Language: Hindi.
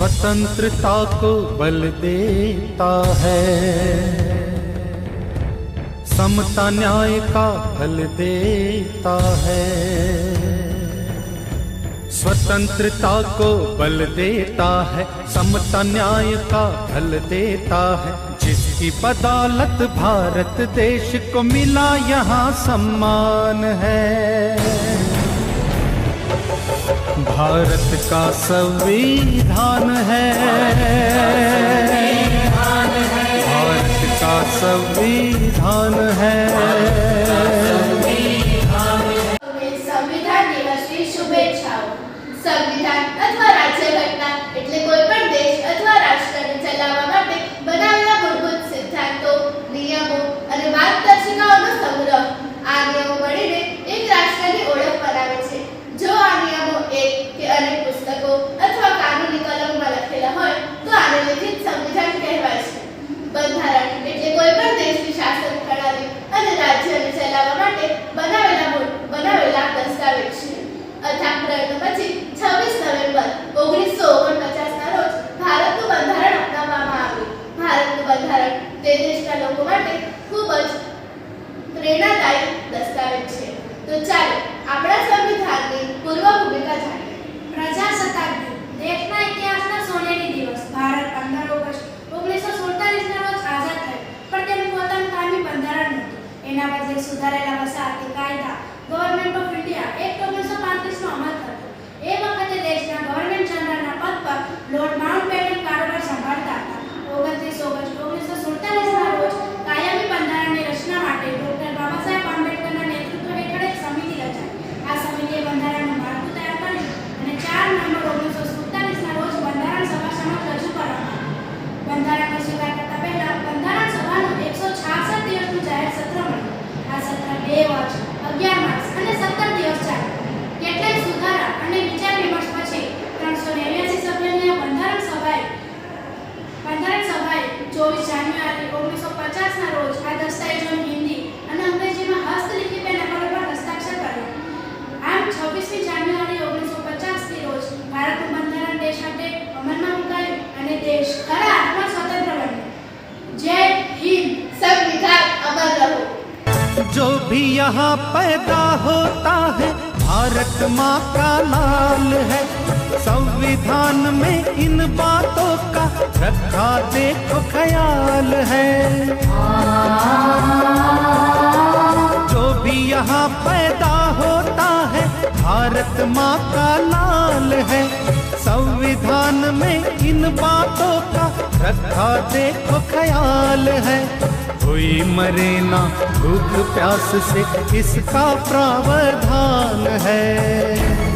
स्वतंत्रता को बल देता है। समता न्याय का फल देता है। स्वतंत्रता को बल देता है, समता न्याय का फल देता है। जिसकी बदौलत भारत देश को मिला, यहाँ सम्मान है। भारत का संविधान है। भारत का संविधान है। संविधान दिवस की शुभेच्छाओं। બંધારણ તે દેશના લોકો માટે ખૂબ જ પ્રેરણાદાયક દસ્તાવેજ છે. તો ચાલો આપણા સંવિધાનની પૂર્વ ભૂમિકા જાણીએ. પ્રજાસત્તાક દિન દેશના ઇતિહાસના સોનેરી દિવસ. ભારત પંદર ઓગસ્ટ ઓગણીસો સુડતાલીસના રોજ આઝાદ થયો. પણ તેનું પોતાનું કામી બંધારણ નહોતું. એના બદલે સુધારેલા વસાહતી કાયદા ગવર્નમેન્ટ ઓફ ઇન્ડિયા એક્ટ ઓગણીસો भी यहाँ पैदा होता है। भारत माँ का लाल है। संविधान में इन बातों का रखा देखो ख्याल है। जो भी यहाँ पैदा होता है, भारत माँ का लाल है। संविधान में इन बातों का रखा देखो ख्याल है। कोई मरे ना भूख प्यास से इसका प्रावधान है।